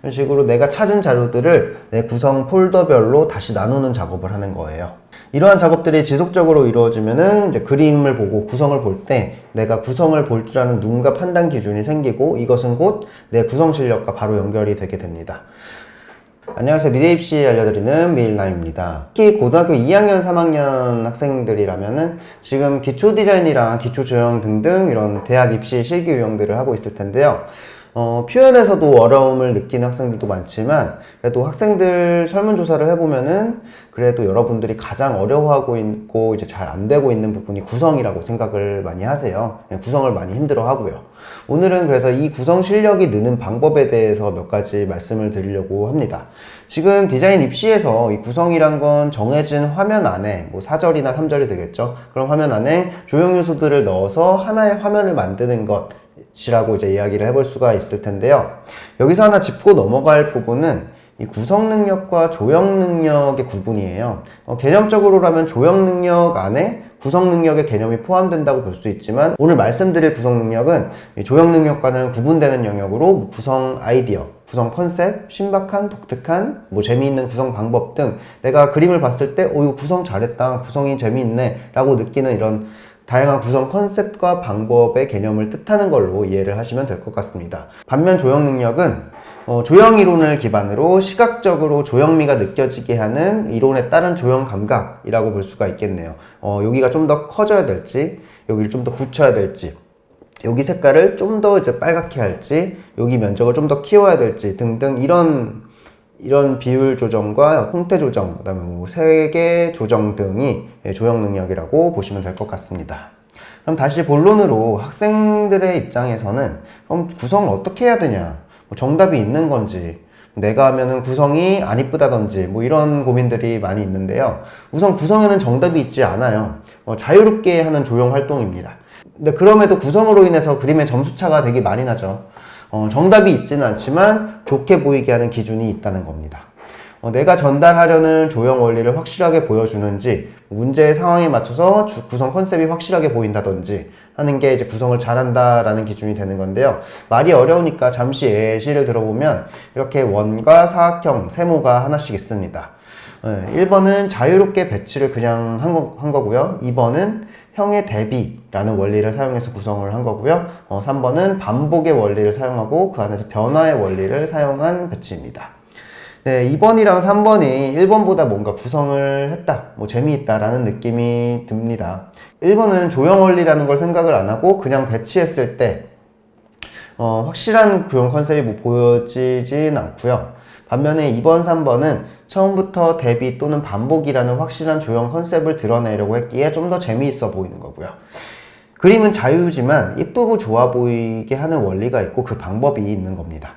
이런 식으로 내가 찾은 자료들을 내 구성 폴더별로 다시 나누는 작업을 하는 거예요. 이러한 작업들이 지속적으로 이루어지면은 이제 그림을 보고 구성을 볼 때 내가 구성을 볼 줄 아는 눈과 판단 기준이 생기고 이것은 곧 내 구성 실력과 바로 연결이 되게 됩니다. 안녕하세요. 미래 입시 알려드리는 미일남입니다. 특히 고등학교 2학년, 3학년 학생들이라면은 지금 기초 디자인이랑 기초 조형 등등 이런 대학 입시 실기 유형들을 하고 있을 텐데요. 어, 표현에서도 어려움을 느끼는 학생들도 많지만 그래도 학생들 설문조사를 해보면은 그래도 여러분들이 가장 어려워하고 있고 이제 잘 안 되고 있는 부분이 구성이라고 생각을 많이 하세요. 네, 구성을 많이 힘들어 하고요. 오늘은 그래서 이 구성 실력이 느는 방법에 대해서 몇 가지 말씀을 드리려고 합니다. 지금 디자인 입시에서 이 구성이란 건 정해진 화면 안에 뭐 4절이나 3절이 되겠죠. 그런 화면 안에 조형 요소들을 넣어서 하나의 화면을 만드는 것 이라고 이제 이야기를 해볼 수가 있을 텐데요. 여기서 하나 짚고 넘어갈 부분은 이 구성 능력과 조형 능력의 구분이에요. 어, 개념적으로라면 조형 능력 안에 구성 능력의 개념이 포함된다고 볼 수 있지만 오늘 말씀드릴 구성 능력은 이 조형 능력과는 구분되는 영역으로 뭐 구성 아이디어, 구성 컨셉, 신박한, 독특한, 뭐 재미있는 구성 방법 등 내가 그림을 봤을 때, 오, 이거 구성 잘했다, 구성이 재미있네, 라고 느끼는 이런 다양한 구성 컨셉과 방법의 개념을 뜻하는 걸로 이해를 하시면 될 것 같습니다. 반면 조형 능력은 어, 조형 이론을 기반으로 시각적으로 조형미가 느껴지게 하는 이론에 따른 조형 감각이라고 볼 수가 있겠네요. 어, 여기가 좀 더 커져야 될지, 여기를 좀 더 붙여야 될지, 여기 색깔을 좀 더 이제 빨갛게 할지, 여기 면적을 좀 더 키워야 될지 등등 이런 이런 비율 조정과 형태 조정, 그다음에 뭐 색의 조정 등이 예, 조형 능력이라고 보시면 될 것 같습니다. 그럼 다시 본론으로 학생들의 입장에서는 그럼 구성을 어떻게 해야 되냐? 뭐 정답이 있는 건지, 내가 하면은 구성이 안 이쁘다든지 뭐 이런 고민들이 많이 있는데요. 우선 구성에는 정답이 있지 않아요. 어, 자유롭게 하는 조형 활동입니다. 근데 그럼에도 구성으로 인해서 그림의 점수차가 되게 많이 나죠. 어, 정답이 있지는 않지만 좋게 보이게 하는 기준이 있다는 겁니다. 어, 내가 전달하려는 조형 원리를 확실하게 보여주는지, 문제의 상황에 맞춰서 주- 구성 컨셉이 확실하게 보인다든지 하는 게 이제 구성을 잘한다라는 기준이 되는 건데요. 말이 어려우니까 잠시 예시를 들어보면 이렇게 원과 사각형, 세모가 하나씩 있습니다. 예, 1번은 자유롭게 배치를 그냥 한, 거, 한 거고요. 2번은 형의 대비라는 원리를 사용해서 구성을 한 거고요. 어, 3번은 반복의 원리를 사용하고 그 안에서 변화의 원리를 사용한 배치입니다. 네, 2번이랑 3번이 1번보다 뭔가 구성을 했다, 뭐 재미있다라는 느낌이 듭니다. 1번은 조형 원리라는 걸 생각을 안 하고 그냥 배치했을 때 어, 확실한 구형 컨셉이 뭐 보여지진 않고요. 반면에 2번, 3번은 처음부터 대비 또는 반복이라는 확실한 조형 컨셉을 드러내려고 했기에 좀 더 재미있어 보이는 거고요. 그림은 자유지만 이쁘고 좋아 보이게 하는 원리가 있고 그 방법이 있는 겁니다.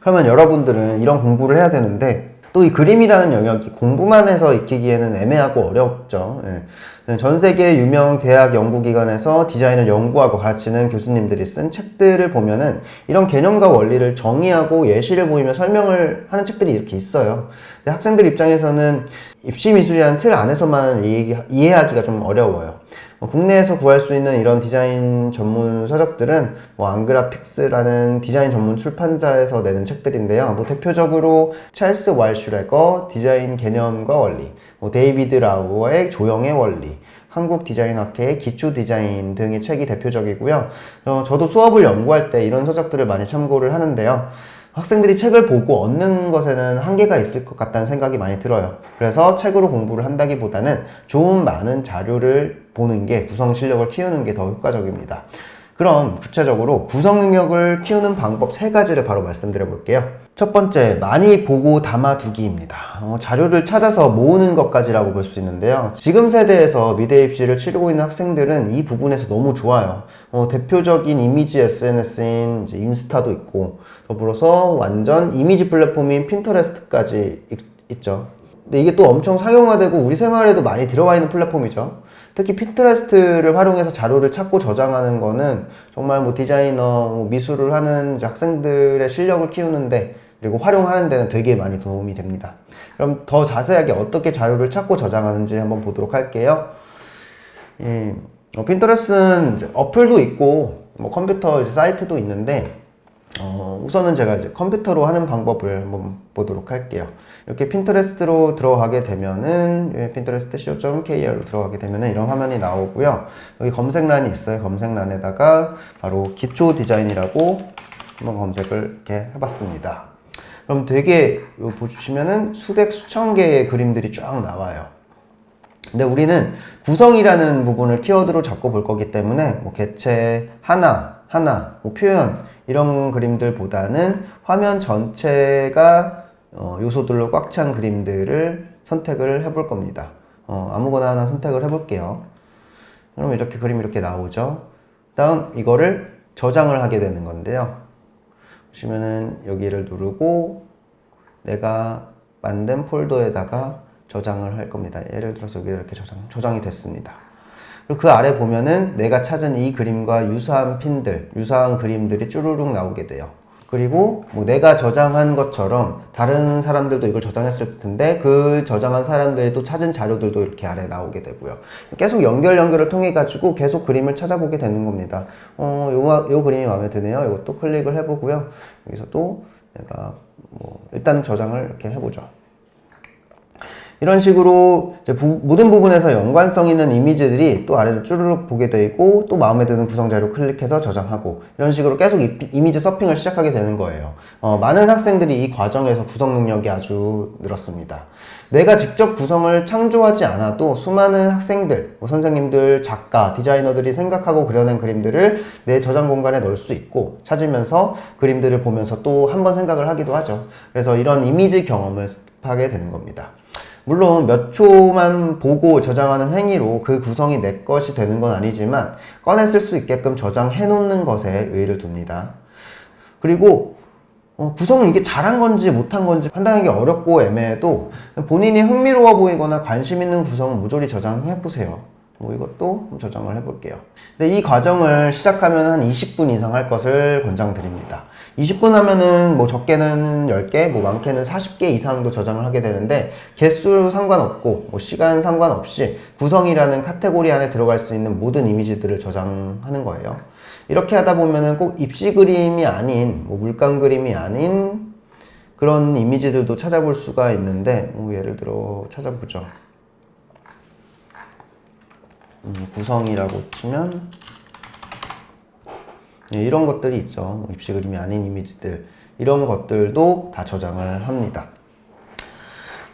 그러면 여러분들은 이런 공부를 해야 되는데 또 이 그림이라는 영역이 공부만 해서 익히기에는 애매하고 어렵죠. 예. 전 세계 유명 대학 연구기관에서 디자인을 연구하고 가르치는 교수님들이 쓴 책들을 보면은 이런 개념과 원리를 정의하고 예시를 보이며 설명을 하는 책들이 이렇게 있어요. 근데 학생들 입장에서는 입시 미술이라는 틀 안에서만 이해- 이해하기가 좀 어려워요. 어, 국내에서 구할 수 있는 이런 디자인 전문 서적들은 뭐 앙그라픽스라는 디자인 전문 출판사에서 내는 책들인데요. 뭐 대표적으로 찰스 왈슈레거 디자인 개념과 원리, 뭐 데이비드 라우어의 조형의 원리, 한국 디자인 학회의 기초 디자인 등의 책이 대표적이고요. 어, 저도 수업을 연구할 때 이런 서적들을 많이 참고를 하는데요. 학생들이 책을 보고 얻는 것에는 한계가 있을 것 같다는 생각이 많이 들어요. 그래서 책으로 공부를 한다기보다는 좋은 많은 자료를 보는 게 구성 실력을 키우는 게 더 효과적입니다. 그럼 구체적으로 구성 능력을 키우는 방법 세 가지를 바로 말씀드려 볼게요. 첫 번째, 많이 보고 담아두기입니다. 어, 자료를 찾아서 모으는 것까지라고 볼 수 있는데요. 지금 세대에서 미대 입시를 치르고 있는 학생들은 이 부분에서 너무 좋아요. 어, 대표적인 이미지 SNS인 인스타도 있고, 더불어서 완전 이미지 플랫폼인 핀터레스트까지 있, 있죠. 근데 이게 또 엄청 상용화되고 우리 생활에도 많이 들어와 있는 플랫폼이죠. 특히 핀터레스트를 활용해서 자료를 찾고 저장하는 거는 정말 뭐 디자이너, 뭐 미술을 하는 학생들의 실력을 키우는데 그리고 활용하는 데는 되게 많이 도움이 됩니다. 그럼 더 자세하게 어떻게 자료를 찾고 저장하는지 한번 보도록 할게요. 예, 어, 핀터레스트는 이제 어플도 있고 뭐 컴퓨터 사이트도 있는데 어, 우선은 제가 이제 컴퓨터로 하는 방법을 한번 보도록 할게요. 이렇게 핀터레스트로 들어가게 되면은 예, pinterest co.kr로 들어가게 되면은 이런 화면이 나오고요. 여기 검색란이 있어요. 검색란에다가 바로 기초 디자인이라고 한번 검색을 이렇게 해봤습니다. 그럼 되게 요 보시면은 수백 수천 개의 그림들이 쫙 나와요. 근데 우리는 구성이라는 부분을 키워드로 잡고 볼 거기 때문에 뭐 개체 하나, 하나, 뭐 표현 이런 그림들보다는 화면 전체가 어, 요소들로 꽉 찬 그림들을 선택을 해볼 겁니다. 어, 아무거나 하나 선택을 해볼게요. 그럼 이렇게 그림이 이렇게 나오죠. 다음 이거를 저장을 하게 되는 건데요. 보시면은 여기를 누르고 내가 만든 폴더에다가 저장을 할 겁니다. 예를 들어서 여기 이렇게 저장, 저장이 됐습니다. 그 아래 보면은 내가 찾은 이 그림과 유사한 핀들, 유사한 그림들이 쭈루룩 나오게 돼요. 그리고 뭐 내가 저장한 것처럼 다른 사람들도 이걸 저장했을 텐데 그 저장한 사람들이 또 찾은 자료들도 이렇게 아래 나오게 되고요. 계속 연결 연결을 통해 가지고 계속 그림을 찾아보게 되는 겁니다. 어, 요, 요 그림이 마음에 드네요. 이것도 클릭을 해보고요. 여기서 또 내가 뭐 일단 저장을 이렇게 해보죠. 이런 식으로 부- 모든 부분에서 연관성 있는 이미지들이 또 아래로 쭈르륵 보게 되어 있고 또 마음에 드는 구성 자료 클릭해서 저장하고 이런 식으로 계속 이, 이미지 서핑을 시작하게 되는 거예요. 어, 많은 학생들이 이 과정에서 구성 능력이 아주 늘었습니다. 내가 직접 구성을 창조하지 않아도 수많은 학생들, 뭐 선생님들, 작가, 디자이너들이 생각하고 그려낸 그림들을 내 저장 공간에 넣을 수 있고 찾으면서 그림들을 보면서 또 한 번 생각을 하기도 하죠. 그래서 이런 이미지 경험을 하게 되는 겁니다. 물론 몇 초만 보고 저장하는 행위로 그 구성이 내 것이 되는 건 아니지만 꺼내 쓸 수 있게끔 저장해 놓는 것에 의의를 둡니다. 그리고 어, 구성을 이게 잘한 건지 못한 건지 판단하기 어렵고 애매해도 본인이 흥미로워 보이거나 관심 있는 구성은 모조리 저장해 보세요. 뭐 이것도 좀 저장을 해볼게요. 근데 이 과정을 시작하면 한 20분 이상 할 것을 권장드립니다. 20분 하면은 뭐 적게는 10개, 뭐 많게는 40개 이상도 저장을 하게 되는데 개수 상관없고 뭐 시간 상관없이 구성이라는 카테고리 안에 들어갈 수 있는 모든 이미지들을 저장하는 거예요. 이렇게 하다 보면은 꼭 입시 그림이 아닌 뭐 물감 그림이 아닌 그런 이미지들도 찾아볼 수가 있는데 뭐 예를 들어 찾아보죠. 음, 구성이라고 치면 네, 이런 것들이 있죠. 뭐 입시 그림이 아닌 이미지들 이런 것들도 다 저장을 합니다.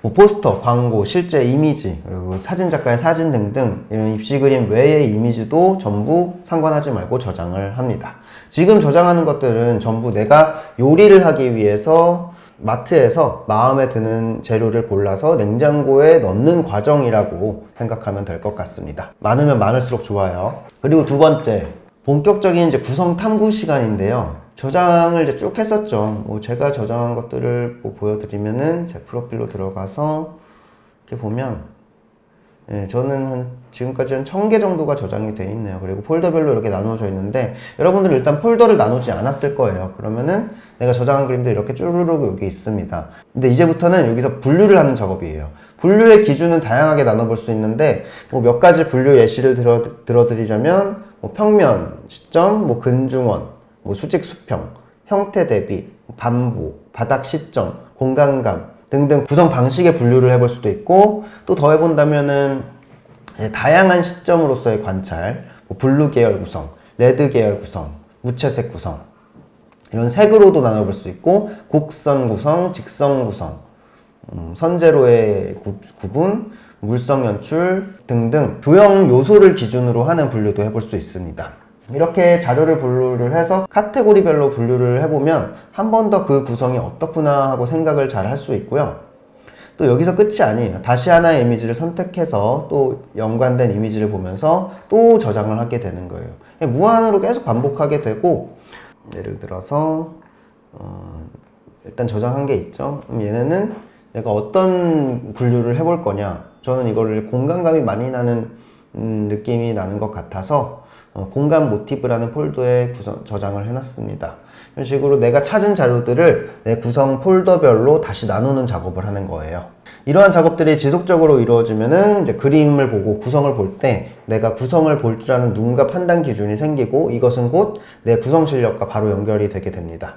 뭐 포스터, 광고, 실제 이미지, 그리고 사진 작가의 사진 등등 이런 입시 그림 외의 이미지도 전부 상관하지 말고 저장을 합니다. 지금 저장하는 것들은 전부 내가 요리를 하기 위해서 마트에서 마음에 드는 재료를 골라서 냉장고에 넣는 과정이라고 생각하면 될 것 같습니다. 많으면 많을수록 좋아요. 그리고 두 번째, 본격적인 이제 구성 탐구 시간인데요. 저장을 이제 쭉 했었죠. 뭐 제가 저장한 것들을 뭐 보여드리면은 제 프로필로 들어가서 이렇게 보면 예, 저는 한 지금까지 한 1000개 정도가 저장이 돼 있네요. 그리고 폴더별로 이렇게 나누어져 있는데 여러분들은 일단 폴더를 나누지 않았을 거예요. 그러면은 내가 저장한 그림들이 이렇게 쭈루룩 여기 있습니다. 근데 이제부터는 여기서 분류를 하는 작업이에요. 분류의 기준은 다양하게 나눠볼 수 있는데 뭐 몇 가지 분류 예시를 들어, 들어드리자면 뭐 평면, 시점, 뭐 근중원, 뭐 수직 수평, 형태 대비, 반보, 바닥 시점, 공간감 등등 구성 방식의 분류를 해볼 수도 있고 또 더 해본다면은 예, 다양한 시점으로서의 관찰, 뭐 블루 계열 구성, 레드 계열 구성, 무채색 구성 이런 색으로도 나눠볼 수 있고 곡선 구성, 직선 구성, 음, 선제로의 구, 구분, 물성 연출 등등 조형 요소를 기준으로 하는 분류도 해볼 수 있습니다. 이렇게 자료를 분류를 해서 카테고리별로 분류를 해보면 한 번 더 그 구성이 어떻구나 하고 생각을 잘 할 수 있고요. 또 여기서 끝이 아니에요. 다시 하나의 이미지를 선택해서 또 연관된 이미지를 보면서 또 저장을 하게 되는 거예요. 무한으로 계속 반복하게 되고 예를 들어서 어, 일단 저장한 게 있죠. 그럼 얘네는 내가 어떤 분류를 해볼 거냐. 저는 이거를 공간감이 많이 나는 음, 느낌이 나는 것 같아서 어, 공간 모티브라는 폴더에 구성, 저장을 해놨습니다. 이런 식으로 내가 찾은 자료들을 내 구성 폴더별로 다시 나누는 작업을 하는 거예요. 이러한 작업들이 지속적으로 이루어지면은 이제 그림을 보고 구성을 볼 때 내가 구성을 볼 줄 아는 눈과 판단 기준이 생기고 이것은 곧 내 구성 실력과 바로 연결이 되게 됩니다.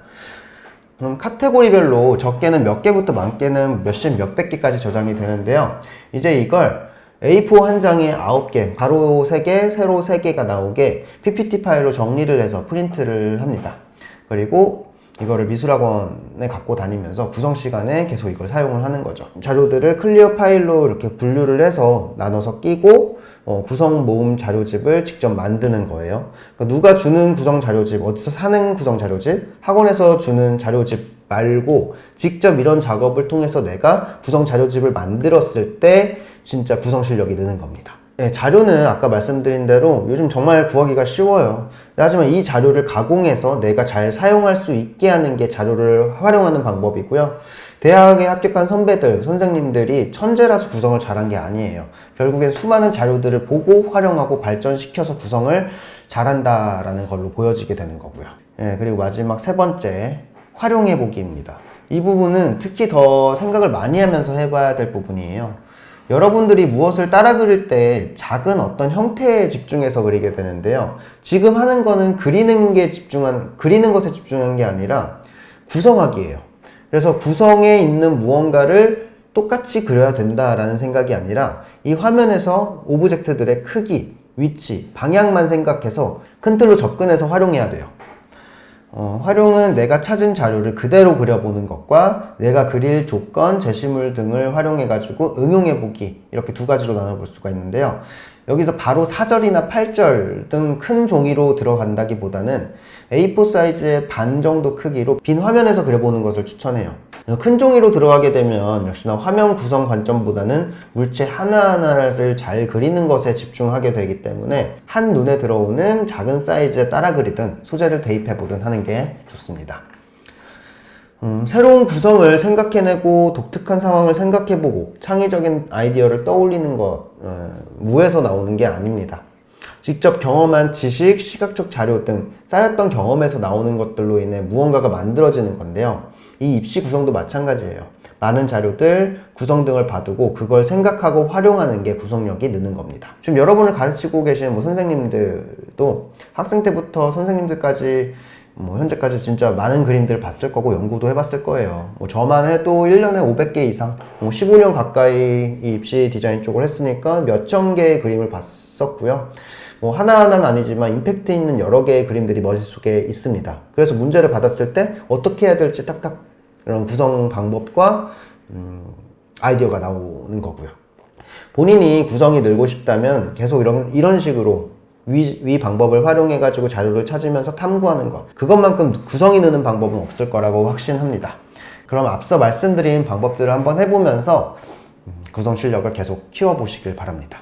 그럼 카테고리별로 적게는 몇 개부터 많게는 몇십 몇백 개까지 저장이 되는데요. 이제 이걸 A4 한 장에 9개, 가로 3개, 세로 3개가 나오게 PPT 파일로 정리를 해서 프린트를 합니다. 그리고 이거를 미술학원에 갖고 다니면서 구성 시간에 계속 이걸 사용을 하는 거죠. 자료들을 클리어 파일로 이렇게 분류를 해서 나눠서 끼고 어, 구성 모음 자료집을 직접 만드는 거예요. 그러니까 누가 주는 구성 자료집, 어디서 사는 구성 자료집, 학원에서 주는 자료집 말고 직접 이런 작업을 통해서 내가 구성 자료집을 만들었을 때 진짜 구성 실력이 느는 겁니다. 네, 자료는 아까 말씀드린 대로 요즘 정말 구하기가 쉬워요. 하지만 이 자료를 가공해서 내가 잘 사용할 수 있게 하는 게 자료를 활용하는 방법이고요. 대학에 합격한 선배들, 선생님들이 천재라서 구성을 잘한 게 아니에요. 결국엔 수많은 자료들을 보고 활용하고 발전시켜서 구성을 잘한다라는 걸로 보여지게 되는 거고요. 예, 그리고 마지막 세 번째, 활용해 보기입니다. 이 부분은 특히 더 생각을 많이 하면서 해봐야 될 부분이에요. 여러분들이 무엇을 따라 그릴 때 작은 어떤 형태에 집중해서 그리게 되는데요. 지금 하는 거는 그리는 게 집중한, 그리는 것에 집중한 게 아니라 구성하기예요. 그래서 구성에 있는 무언가를 똑같이 그려야 된다라는 생각이 아니라 이 화면에서 오브젝트들의 크기, 위치, 방향만 생각해서 큰 틀로 접근해서 활용해야 돼요. 어, 활용은 내가 찾은 자료를 그대로 그려보는 것과 내가 그릴 조건, 제시물 등을 활용해가지고 응용해보기 이렇게 두 가지로 나눠볼 수가 있는데요. 여기서 바로 4절이나 8절 등 큰 종이로 들어간다기보다는 A4 사이즈의 반 정도 크기로 빈 화면에서 그려보는 것을 추천해요. 큰 종이로 들어가게 되면 역시나 화면 구성 관점보다는 물체 하나하나를 잘 그리는 것에 집중하게 되기 때문에 한 눈에 들어오는 작은 사이즈에 따라 그리든 소재를 대입해보든 하는 게 좋습니다. 음, 새로운 구성을 생각해내고 독특한 상황을 생각해보고 창의적인 아이디어를 떠올리는 것, 어, 무에서 나오는 게 아닙니다. 직접 경험한 지식, 시각적 자료 등 쌓였던 경험에서 나오는 것들로 인해 무언가가 만들어지는 건데요. 이 입시 구성도 마찬가지예요. 많은 자료들, 구성 등을 봐두고 그걸 생각하고 활용하는 게 구성력이 느는 겁니다. 지금 여러분을 가르치고 계신 뭐 선생님들도 학생 때부터 선생님들까지 뭐 현재까지 진짜 많은 그림들을 봤을 거고 연구도 해봤을 거예요. 뭐 저만 해도 1년에 500개 이상, 뭐 15년 가까이 이 입시 디자인 쪽을 했으니까 몇천 개의 그림을 봤었고요. 뭐 하나하나는 아니지만 임팩트 있는 여러 개의 그림들이 머릿속에 있습니다. 그래서 문제를 받았을 때 어떻게 해야 될지 딱딱 이런 구성 방법과 음, 아이디어가 나오는 거고요. 본인이 구성이 늘고 싶다면 계속 이런, 이런 식으로 위, 위 방법을 활용해가지고 자료를 찾으면서 탐구하는 것. 그것만큼 구성이 느는 방법은 없을 거라고 확신합니다. 그럼 앞서 말씀드린 방법들을 한번 해보면서 음, 구성 실력을 계속 키워보시길 바랍니다.